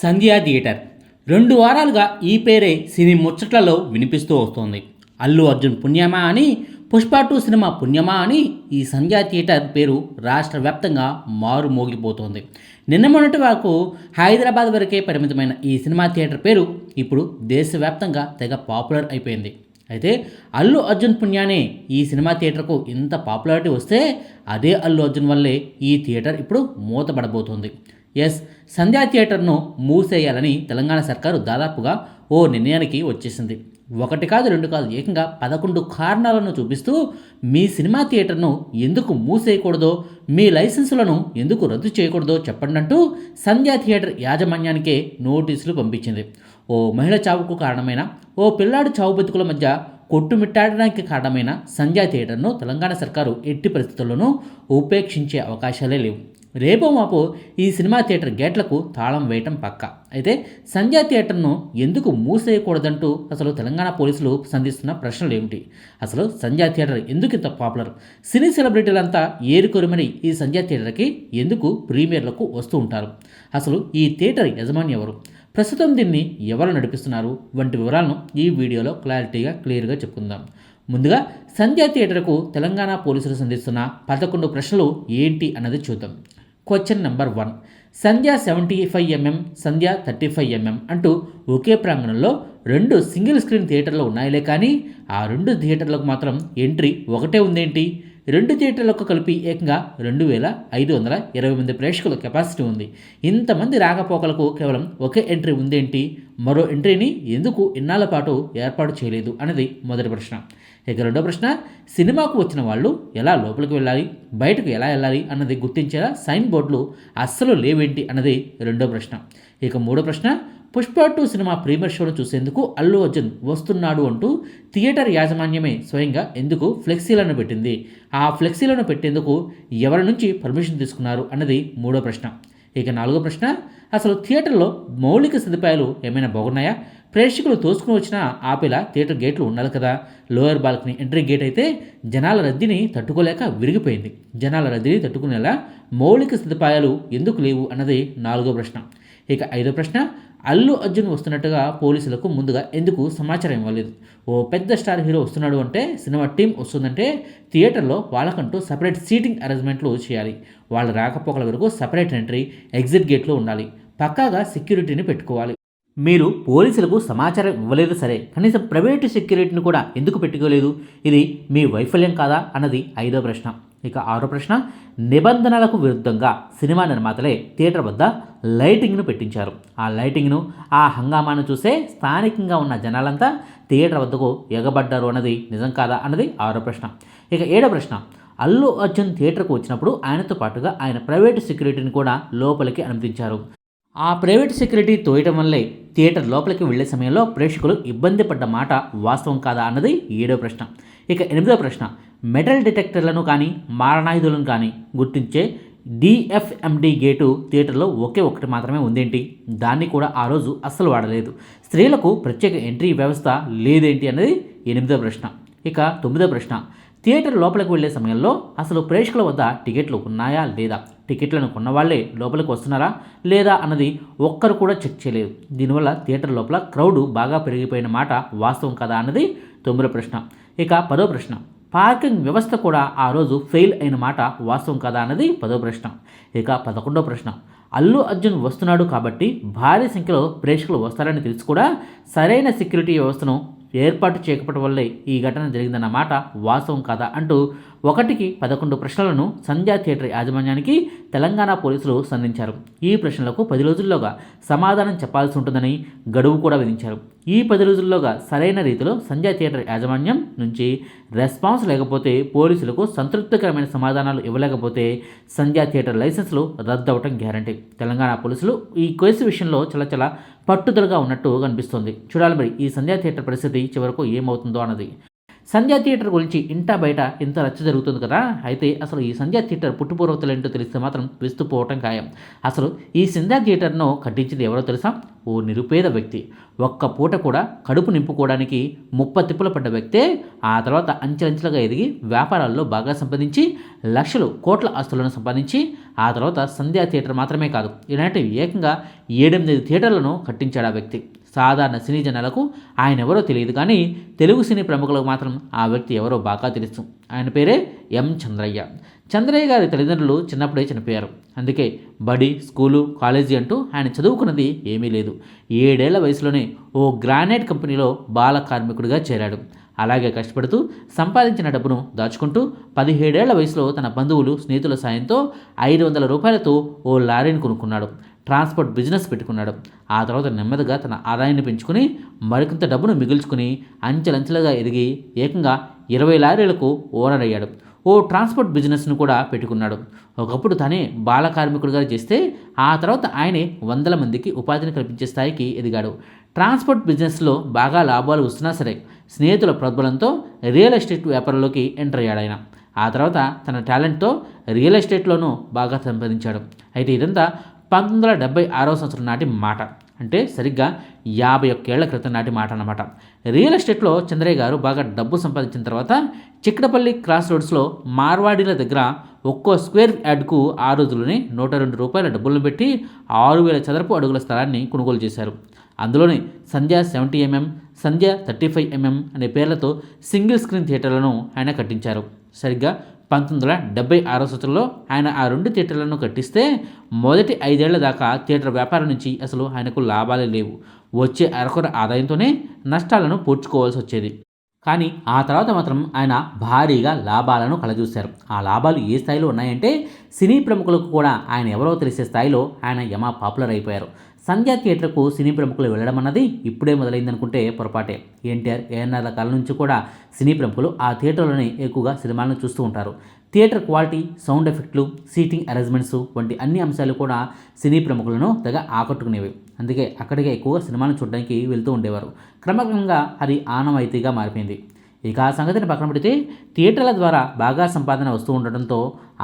సంధ్యా theatre. రెండు వారాలుగా ఈ పేరే సినీ ముచ్చట్లలో వినిపిస్తూ వస్తోంది. అల్లు అర్జున్ పుణ్యమా అని పుష్ప టూ సినిమా పుణ్యమా అని ఈ సంధ్యా థియేటర్ పేరు రాష్ట్ర వ్యాప్తంగా మారు మోగిపోతోంది. నిన్న మొన్నటి వరకు హైదరాబాద్ వరకే పరిమితమైన ఈ సినిమా థియేటర్ పేరు ఇప్పుడు దేశవ్యాప్తంగా తెగ పాపులర్ అయిపోయింది. అయితే అల్లు అర్జున్ పుణ్యానే ఈ సినిమా థియేటర్కు ఇంత పాపులారిటీ వస్తే అదే అల్లు అర్జున్ వల్లే ఈ థియేటర్ ఇప్పుడు మూతపడబోతోంది. ఎస్ సంధ్యా థియేటర్ను మూసేయాలని తెలంగాణ సర్కారు దాదాపుగా ఓ నిర్ణయానికి వచ్చేసింది. ఒకటి కాదు రెండు కాదు ఏకంగా పదకొండు కారణాలను చూపిస్తూ మీ సినిమా థియేటర్ను ఎందుకు మూసేయకూడదో మీ లైసెన్సులను ఎందుకు రద్దు చేయకూడదో చెప్పండి అంటూ సంధ్యా థియేటర్ యాజమాన్యానికే నోటీసులు పంపించింది. ఓ మహిళ చావుకు కారణమైన ఓ పిల్లాడు చావు బతుకుల మధ్య కొట్టుమిట్టాడడానికి కారణమైన సంధ్యా థియేటర్ను తెలంగాణ సర్కారు ఎట్టి పరిస్థితుల్లోనూ ఉపేక్షించే అవకాశాలే లేవు. రేపో మాపో ఈ సినిమా థియేటర్ గేట్లకు తాళం వేయటం పక్క. అయితే సంధ్యా థియేటర్ను ఎందుకు మూసేయకూడదంటూ అసలు తెలంగాణ పోలీసులు సంధిస్తున్న ప్రశ్నలు ఏమిటి అసలు సంధ్యా థియేటర్ ఎందుకు ఇంత పాపులర్? సినీ సెలబ్రిటీలంతా ఏరుకొరిమని ఈ సంధ్యా థియేటర్కి ఎందుకు ప్రీమియర్లకు వస్తూ ఉంటారు? అసలు ఈ థియేటర్ యజమాని ఎవరు? ప్రస్తుతం దీన్ని ఎవరు నడిపిస్తున్నారు? వంటి వివరాలను ఈ వీడియోలో క్లారిటీగా క్లియర్గా చెప్పుకుందాం. ముందుగా సంధ్యా థియేటర్కు తెలంగాణ పోలీసులు సంధిస్తున్న పదకొండు ప్రశ్నలు ఏంటి అన్నది చూద్దాం. Question number one Sandhya seventy five MM Sandhya thirty five MM అంటూ ఒకే ప్రాంగణంలో రెండు సింగిల్ స్క్రీన్ థియేటర్లు ఉన్నాయిలే కానీ ఆ రెండు థియేటర్లకు మాత్రం ఎంట్రీ ఒకటే ఉందేంటి? రెండు థియేటర్లకు కలిపి ఏకంగా రెండు వేల ఐదు వందల ఇరవై మంది ప్రేక్షకుల కెపాసిటీ ఉంది. ఇంతమంది రాకపోకలకు కేవలం ఒకే ఎంట్రీ ఉందేంటి? మరో ఎంట్రీని ఎందుకు ఇన్నాళ్ళ పాటు ఏర్పాటు చేయలేదు అనేది మొదటి ప్రశ్న. ఇక రెండో ప్రశ్న సినిమాకు వచ్చిన వాళ్ళు ఎలా లోపలికి వెళ్ళాలి? బయటకు ఎలా వెళ్ళాలి అన్నది గుర్తించేలా సైన్ బోర్డులు అస్సలు లేవేంటి అన్నది రెండో ప్రశ్న. ఇక మూడో ప్రశ్న పుష్ప టూ సినిమా ప్రీమియర్ షోను చూసేందుకు అల్లు అర్జున్ వస్తున్నాడు అంటూ థియేటర్ యాజమాన్యమే స్వయంగా ఎందుకు ఫ్లెక్సీలను పెట్టింది? ఆ ఫ్లెక్సీలను పెట్టేందుకు ఎవరి నుంచి పర్మిషన్ తీసుకున్నారు అన్నది మూడో ప్రశ్న. ఇక నాలుగో ప్రశ్న అసలు థియేటర్లో మౌలిక సదుపాయాలు ఏమైనా బాగున్నాయా? ప్రేక్షకులు తోసుకుని వచ్చినా ఆపేలా థియేటర్ గేట్లు ఉండాలి కదా. లోయర్ బాల్కనీ ఎంట్రీ గేట్ అయితే జనాల రద్దీని తట్టుకోలేక విరిగిపోయింది. జనాల రద్దీని తట్టుకునేలా మౌలిక సదుపాయాలు ఎందుకు లేవు అన్నది నాలుగో ప్రశ్న. ఇక ఐదో ప్రశ్న అల్లు అర్జున్ వస్తున్నట్టుగా పోలీసులకు ముందుగా ఎందుకు సమాచారం ఇవ్వలేదు? ఓ పెద్ద స్టార్ హీరో వస్తున్నాడు అంటే సినిమా టీం వస్తుందంటే థియేటర్లో వాళ్ళకంటూ సపరేట్ సీటింగ్ అరేంజ్మెంట్లు చేయాలి. వాళ్ళ రాకపోకల వరకు సపరేట్ ఎంట్రీ ఎగ్జిట్ గేట్లు ఉండాలి. పక్కాగా సెక్యూరిటీని పెట్టుకోవాలి. మీరు పోలీసులకు సమాచారం ఇవ్వలేదు సరే కనీసం ప్రైవేటు సెక్యూరిటీని కూడా ఎందుకు పెట్టుకోలేదు? ఇది మీ వైఫల్యం కాదా? అన్నది ఐదో ప్రశ్న. ఇక ఆరో ప్రశ్న నిబంధనలకు విరుద్ధంగా సినిమా నిర్మాతలే థియేటర్ వద్ద లైటింగ్ను పెట్టించారు. ఆ లైటింగ్ను ఆ హంగామాను చూసే స్థానికంగా ఉన్న జనాలంతా థియేటర్ వద్దకు ఎగబడ్డారు అన్నది నిజం కాదా అన్నది ఆరో ప్రశ్న. ఇక ఏడో ప్రశ్న అల్లు అర్జున్ థియేటర్కు వచ్చినప్పుడు ఆయనతో పాటుగా ఆయన ప్రైవేటు సెక్యూరిటీని కూడా లోపలికి అనుమతించారు. ఆ ప్రైవేట్ సెక్యూరిటీ తోయటం వల్లే థియేటర్ లోపలికి వెళ్ళే సమయంలో ప్రేక్షకులు ఇబ్బంది పడ్డ మాట వాస్తవం కాదా అన్నది ఏడో ప్రశ్న. ఇక ఎనిమిదో ప్రశ్న. మెటల్ డిటెక్టర్లను కానీ మారణాయుధులను కానీ గుర్తించే డిఎఫ్ఎండి గేటు థియేటర్లో ఒకే ఒకటి మాత్రమే ఉందేంటి? దాన్ని కూడా ఆ రోజు అస్సలు వాడలేదు. స్త్రీలకు ప్రత్యేక ఎంట్రీ వ్యవస్థ లేదేంటి అన్నది ఎనిమిదో ప్రశ్న. ఇక తొమ్మిదో ప్రశ్న. థియేటర్ లోపలికి వెళ్ళే సమయంలో అసలు ప్రేక్షకుల వద్ద టికెట్లు ఉన్నాయా లేదా? టికెట్లను కొన్నవాళ్ళే లోపలికి వస్తున్నారా లేదా అన్నది ఒక్కరు కూడా చెక్ చేయలేదు. దీనివల్ల థియేటర్ లోపల క్రౌడ్ బాగా పెరిగిపోయిన మాట వాస్తవం కదా అన్నది తొమ్మిదో ప్రశ్న. ఇక పదో ప్రశ్న. పార్కింగ్ వ్యవస్థ కూడా ఆ రోజు ఫెయిల్ అయిన మాట వాస్తవం కదా అన్నది పదో ప్రశ్న. ఇక పదకొండో ప్రశ్న. అల్లు అర్జున్ వస్తున్నాడు కాబట్టి భారీ సంఖ్యలో ప్రేక్షకులు వస్తారని తెలిసి కూడా సరైన సెక్యూరిటీ వ్యవస్థను ఏర్పాటు చేయకపోవడం వల్లే ఈ ఘటన జరిగిందన్న మాట వాస్తవం కాదా అంటూ ఒకటికి పదకొండు ప్రశ్నలను సంధ్యా థియేటర్ యాజమాన్యానికి తెలంగాణ పోలీసులు సంధించారు. ఈ ప్రశ్నలకు పది రోజుల్లోగా సమాధానం చెప్పాల్సి ఉంటుందని గడువు కూడా విధించారు. ఈ పది రోజుల్లోగా సరైన రీతిలో సంధ్యా థియేటర్ యాజమాన్యం నుంచి రెస్పాన్స్ లేకపోతే పోలీసులకు సంతృప్తికరమైన సమాధానాలు ఇవ్వలేకపోతే సంధ్యా థియేటర్ లైసెన్స్లు రద్దు అవటం గ్యారంటీ. తెలంగాణ పోలీసులు ఈ కేసు విషయంలో చాలా చాలా పట్టుదలగా ఉన్నట్టు కనిపిస్తుంది. చూడాలి మరి ఈ సంధ్యా థియేటర్ పరిస్థితి చివరకు ఏమవుతుందో అన్నది. సంధ్యా థియేటర్ గురించి ఇంటా బయట ఇంత రచ్చ జరుగుతుంది కదా? అయితే అసలు ఈ సంధ్యా థియేటర్ పుట్టుపూర్వతలు ఏంటో తెలిస్తే మాత్రం విస్తుపోవటం ఖాయం. అసలు ఈ సంధ్యా థియేటర్ను కట్టించింది ఎవరో తెలుసా? ఓ నిరుపేద వ్యక్తి. ఒక్క పూట కూడా కడుపు నింపుకోవడానికి ముప్ప తిప్పుల పడ్డ వ్యక్తే ఆ తర్వాత అంచెలంచెలుగా ఎదిగి వ్యాపారాల్లో బాగా సంపాదించి లక్షలు కోట్ల ఆస్తులను సంపాదించి ఆ తర్వాత సంధ్యా థియేటర్ మాత్రమే కాదు ఇలాంటి ఏకంగా ఏడెనిమిది థియేటర్లను కట్టించాడు ఆ వ్యక్తి. సాధారణ సినీ జనాలకు ఆయన ఎవరో తెలియదు కానీ తెలుగు సినీ ప్రముఖులకు మాత్రం ఆ వ్యక్తి ఎవరో బాగా తెలుసు. ఆయన పేరే ఎం చంద్రయ్య. చంద్రయ్య గారి తల్లిదండ్రులు చిన్నప్పుడే చనిపోయారు. అందుకే బడి స్కూలు కాలేజీ అంటూ ఆయన చదువుకున్నది ఏమీ లేదు. ఏడేళ్ళ వయసులోనే ఓ గ్రానైట్ కంపెనీలో బాల కార్మికుడిగా చేరాడు. అలాగే కష్టపడుతూ సంపాదించిన డబ్బును దాచుకుంటూ పదిహేడేళ్ళ వయసులో తన బంధువులు స్నేహితుల సాయంతో ఐదు వందల రూపాయలతో ఓ లారీని కొనుక్కున్నాడు. ట్రాన్స్పోర్ట్ బిజినెస్ పెట్టుకున్నాడు. ఆ తర్వాత నెమ్మదిగా తన ఆదాయాన్ని పెంచుకుని మరికొంత డబ్బును మిగుల్చుకుని అంచెలంచెలుగా ఎదిగి ఏకంగా ఇరవై లారీలకు ఓనర్ అయ్యాడు ఓ ట్రాన్స్పోర్ట్ బిజినెస్ను కూడా పెట్టుకున్నాడు. ఒకప్పుడు తనే బాల కార్మికుడిగా చేస్తే ఆ తర్వాత ఆయనే వందల మందికి ఉపాధిని కల్పించే స్థాయికి ఎదిగాడు. ట్రాన్స్పోర్ట్ బిజినెస్లో బాగా లాభాలు వస్తున్నా సరే స్నేహితుల ప్రోద్బలంతో రియల్ ఎస్టేట్ వ్యాపారంలోకి ఎంటర్ అయ్యాడు ఆయన. ఆ తర్వాత తన టాలెంట్తో రియల్ ఎస్టేట్లోనూ బాగా సంపాదించాడు. అయితే ఇదంతా పంతొమ్మిది వందల డెబ్బై ఆరో సంవత్సరం నాటి మాట. అంటే సరిగ్గా యాభై ఒక్కేళ్ళ క్రితం నాటి మాట అన్నమాట. రియల్ ఎస్టేట్లో చంద్రయ్య గారు బాగా డబ్బు సంపాదించిన తర్వాత చిక్కడపల్లి క్రాస్ రోడ్స్లో మార్వాడీల దగ్గర ఒక్కో స్క్వేర్ యార్డ్కు ఆ రోజుల్లోనే నూట రెండు రూపాయల డబ్బులను పెట్టి ఆరు వేల చదరపు అడుగుల స్థలాన్ని కొనుగోలు చేశారు. అందులోనే Sandhya seventy MM Sandhya thirty five MM అనే పేర్లతో సింగిల్ స్క్రీన్ థియేటర్లను ఆయన కట్టించారు. సరిగ్గా పంతొమ్మిది వందల డెబ్బై ఆరో సంవత్సరంలో ఆయన ఆ రెండు థియేటర్లను కట్టిస్తే మొదటి ఐదేళ్ళ దాకా థియేటర్ వ్యాపారం నుంచి అసలు ఆయనకు లాభాలే లేవు. వచ్చే అరకొర ఆదాయంతోనే నష్టాలను పూడ్చుకోవాల్సి వచ్చేది. కానీ ఆ తర్వాత మాత్రం ఆయన భారీగా లాభాలను కలజూశారు. ఆ లాభాలు ఏ స్థాయిలో ఉన్నాయంటే సినీ ప్రముఖులకు కూడా ఆయన ఎవరో తెలిసే స్థాయిలో ఆయన యమా పాపులర్ అయిపోయారు. సంధ్యా థియేటర్కు సినీ ప్రముఖులు వెళ్ళడం అన్నది ఇప్పుడే మొదలైందనుకుంటే పొరపాటే. ఎన్టీఆర్ ఏఎన్ఆర్ల కాలం నుంచి కూడా సినీ ప్రముఖులు ఆ థియేటర్లోనే ఎక్కువగా సినిమాలను చూస్తూ ఉంటారు. థియేటర్ క్వాలిటీ సౌండ్ ఎఫెక్ట్లు సీటింగ్ అరేంజ్మెంట్స్ వంటి అన్ని అంశాలు కూడా సినీ ప్రముఖులను తెగ ఆకట్టుకునేవి. అందుకే అక్కడికే ఎక్కువగా సినిమాలను చూడడానికి వెళ్తూ ఉండేవారు. క్రమక్రమంగా అది ఆనవాయితీగా మారిపోయింది. ఇక ఆ సంగతిని పక్కన పెడితే థియేటర్ల ద్వారా బాగా సంపాదన వస్తూ ఉండడంతో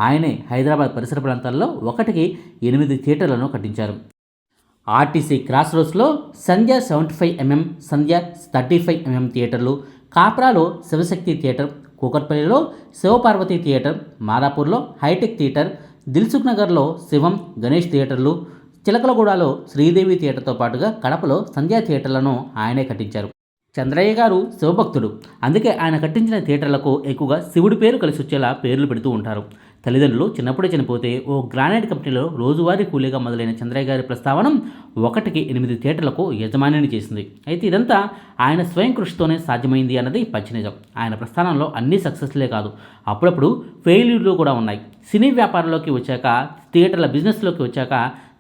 ఆయనే హైదరాబాద్ పరిసర ప్రాంతాల్లో ఒకటికి ఎనిమిది థియేటర్లను కట్టించారు. RTC cross రోడ్స్లో Sandhya seventy five MM Sandhya thirty five MM థియేటర్లు కాప్రాలో శివశక్తి థియేటర్ కూకట్పల్లిలో శివపార్వతి థియేటర్ మాదాపూర్లో హైటెక్ థియేటర్ దిల్సుఖ్ నగర్లో శివం గణేష్ థియేటర్లు చిలకలగూడలో శ్రీదేవి థియేటర్తో పాటుగా కడపలో సంధ్యా థియేటర్లను ఆయనే కట్టించారు. చంద్రయ్య గారు శివభక్తుడు. అందుకే ఆయన కట్టించిన థియేటర్లకు ఎక్కువగా శివుడి పేరు కలిసి వచ్చేలా పేర్లు పెడుతూ ఉంటారు. తల్లిదండ్రులు చిన్నప్పుడే చనిపోతే ఓ గ్రానైట్ కంపెనీలో రోజువారీ కూలీగా మొదలైన చంద్రయ్య గారి ప్రస్తావనం ఒకటికి ఎనిమిది థియేటర్లకు యజమానిని చేసింది. అయితే ఇదంతా ఆయన స్వయం కృషితోనే సాధ్యమైంది అన్నది పచ్చినిజం ఆయన ప్రస్థానంలో అన్ని సక్సెస్లే కాదు అప్పుడప్పుడు ఫెయిల్యూర్లు కూడా ఉన్నాయి. సినీ వ్యాపారంలోకి వచ్చాక థియేటర్ల బిజినెస్లోకి వచ్చాక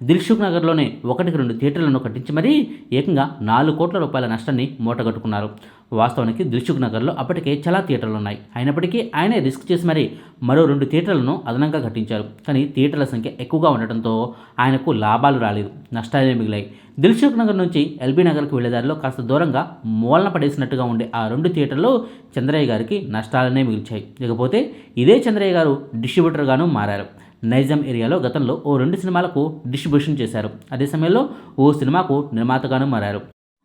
దిల్షుక్ నగర్లోనే ఒకటికి రెండు థియేటర్లను కట్టించి మరీ ఏకంగా నాలుగు కోట్ల రూపాయల నష్టాన్ని మూటగట్టుకున్నారు. వాస్తవానికి దిల్షుక్ నగర్లో అప్పటికే చాలా థియేటర్లు ఉన్నాయి అయినప్పటికీ ఆయనే రిస్క్ చేసి మరీ మరో రెండు థియేటర్లను అదనంగా కట్టించారు. కానీ థియేటర్ల సంఖ్య ఎక్కువగా ఉండటంతో ఆయనకు లాభాలు రాలేదు. నష్టాలే మిగిలాయి. దిల్షుక్ నగర్ నుంచి ఎల్బీ నగర్కి వెళ్ళేదారిలో కాస్త దూరంగా మూలన పడేసినట్టుగా ఉండే ఆ రెండు థియేటర్లు చంద్రయ్య గారికి నష్టాలనే మిగిల్చాయి. ఇకపోతే ఇదే చంద్రయ్య గారు డిస్ట్రిబ్యూటర్గాను మారారు. నైజాం ఏరియాలో గతంలో ఓ రెండు సినిమాలకు డిస్ట్రిబ్యూషన్ చేశారు. అదే సమయంలో ఓ సినిమాకు నిర్మాతగాను మారారు.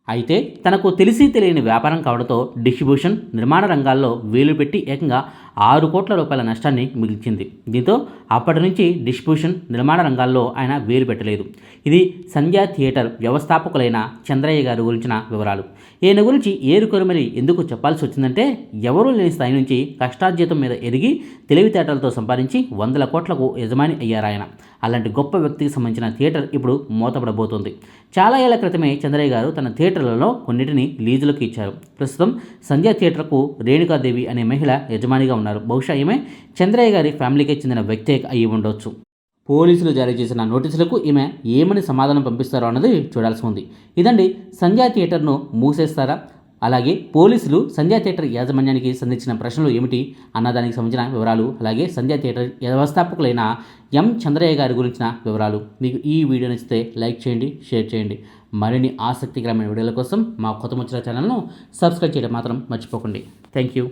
అయితే తనకు తెలిసి తెలియని వ్యాపారం కావడంతో డిస్ట్రిబ్యూషన్ నిర్మాణ రంగాల్లో వేలు పెట్టి ఏకంగా ఆరు కోట్ల రూపాయల నష్టాన్ని మిగిల్చింది. దీంతో అప్పటి నుంచి డిస్ట్రిబ్యూషన్ నిర్మాణ రంగాల్లో ఆయన వేలు పెట్టలేదు. ఇది సంధ్యా థియేటర్ వ్యవస్థాపకులైన చంద్రయ్య గారి గురించిన వివరాలు. ఈయన గురించి ఏరుకొరుమరి ఎందుకు చెప్పాల్సి వచ్చిందంటే ఎవరూ లేని స్థాయి నుంచి కష్టార్జితం మీద ఎదిగి తెలివితేటలతో సంపాదించి వందల కోట్లకు యజమాని అయ్యారాయన. అలాంటి గొప్ప వ్యక్తికి సంబంధించిన థియేటర్ ఇప్పుడు మూతపడబోతోంది చాలా ఏళ్ళ క్రితమే చంద్రయ్య గారు తన థియేటర్లలో కొన్నిటిని లీజులకు ఇచ్చారు. ప్రస్తుతం సంధ్యా థియేటర్కు రేణుకాదేవి అనే మహిళ యజమానిగా ఉన్నారు. బహుశా ఈమె చంద్రయ్య గారి ఫ్యామిలీకి చెందిన వ్యక్తే అయి ఉండొచ్చు. పోలీసులు జారీ చేసిన నోటీసులకు ఈమె ఏమని సమాధానం పంపిస్తారో అన్నది చూడాల్సి ఉంది. ఇదండి సంధ్యా థియేటర్ను మూసేస్తారా? అలాగే పోలీసులు సంధ్యా థియేటర్ యాజమాన్యానికి సంధించిన ప్రశ్నలు ఏమిటి? అన్నదానికి సంబంధించిన వివరాలు అలాగే సంధ్యా థియేటర్ వ్యవస్థాపకులైన ఎం చంద్రయ్య గారి గురించిన వివరాలు. మీకు ఈ వీడియో నచ్చితే లైక్ చేయండి షేర్ చేయండి. మరిన్ని ఆసక్తికరమైన వీడియోల కోసం మా కొత్త ముచ్చట ఛానల్ను సబ్స్క్రైబ్ చేయడం మాత్రం మర్చిపోకండి. Thank you.